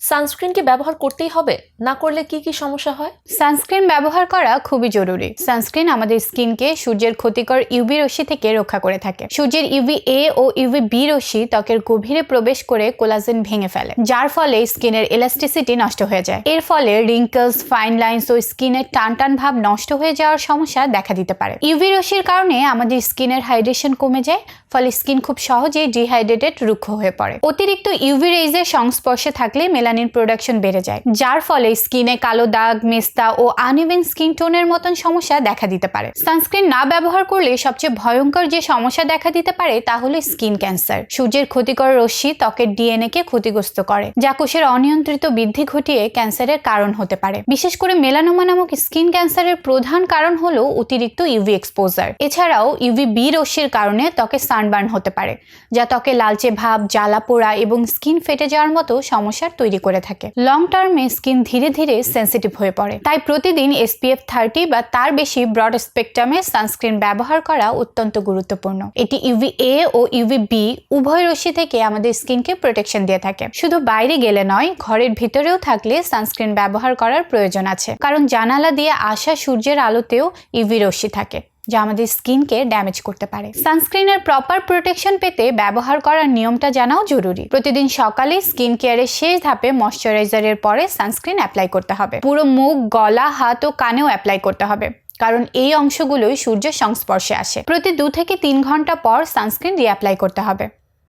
Sunscreen কি ব্যবহার করতেই হবে? না করলে কি কি সমস্যা হয়? সানস্ক্রিন ব্যবহার করা খুবই জরুরি। সানস্ক্রিন আমাদের স্কিনকে সূর্যের ক্ষতিকর ইউভি রশ্মি থেকে রক্ষা করে থাকে। সূর্যের ইউভি এ ও ইউভি বি রশ্মি ত্বকের গভীরে প্রবেশ করে কোলাজেন ভেঙে ফেলে, যার ফলে স্কিনের এলাস্টিসিটি নষ্ট হয়ে যায়। এর ফলে রিঙ্কলস ফাইন লাইন্স ও স্কিনের টান টান ভাব নষ্ট হয়ে যাওয়ার সমস্যা দেখা দিতে পারে। ইউভি রশ্মির কারণে আমাদের স্কিনের হাইড্রেশন কমে যায়, ফলে স্কিন খুব সহজেই ডিহাইড্রেটেড রুক্ষ হয়ে পড়ে। অতিরিক্ত ইউভি রেজের সংস্পর্শে থাকলে মেলানিন প্রোডাকশন বেড়ে যায়, যার ফলে স্কিনে কালো দাগ, মেস্তা ও আনইভেন স্কিন টোনের মতন সমস্যা দেখা দিতে পারে। সানস্ক্রিন না ব্যবহার করলে সবচেয়ে ভয়ঙ্কর যে সমস্যা দেখা দিতে পারে তা হলো স্কিন ক্যান্সার সূর্যের ক্ষতিকর রশ্মি ত্বকের ডিএনএ কে ক্ষতিগ্রস্ত করে, যা কোষের অনিয়ন্ত্রিত বৃদ্ধি ঘটিয়ে ক্যান্সারের কারণ হতে পারে। বিশেষ করে মেলানোমা নামক স্কিন ক্যান্সারের প্রধান কারণ হলো অতিরিক্ত ইউভি এক্সপোজার এছাড়াও ইউভি বি রশ্মির কারণে ত্বকে সানবার্ন হতে পারে, যা ত্বকে লালচে ভাব, জ্বালা পোড়া এবং স্কিন ফেটে যাওয়ার মতো সমস্যার তৈরি করে থাকে। লং টার্মে স্কিন ধীরে ধীরে সেন্সিটিভ হয়ে পড়ে। তাই প্রতিদিন এসপিএফ থার্টি বা তার বেশি ব্রড স্পেকট্রামে সানস্ক্রিন ব্যবহার করা অত্যন্ত গুরুত্বপূর্ণ। এটি ইউভি এ ও ইউভি বি উভয় রশ্মি থেকে আমাদের স্কিনকে প্রোটেকশন দিয়ে থাকে। শুধু বাইরে গেলে নয়, ঘরের ভিতরেও থাকলে সানস্ক্রিন ব্যবহার করার প্রয়োজন আছে। কারণ জানালা দিয়ে আসা সূর্যের আলোতেও ইউভি রশ্মি থাকে। যা আমাদের স্কিনকে ড্যামেজ করতে পারে। সানস্ক্রিনের প্রপার প্রোটেকশন পেতে ব্যবহার করার নিয়মটা জানাও জরুরি। প্রতিদিন সকালে স্কিন কেয়ারের শেষ ধাপে ময়শ্চারাইজারের পরে সানস্ক্রিন অ্যাপ্লাই করতে হবে। পুরো মুখ, গলা, হাত ও কানেও অ্যাপ্লাই করতে হবে। কারণ এই অংশগুলোই সূর্যের সংস্পর্শে আসে। প্রতি দু থেকে তিন ঘণ্টা পর সানস্ক্রিন রিঅ্যাপ্লাই করতে হবে।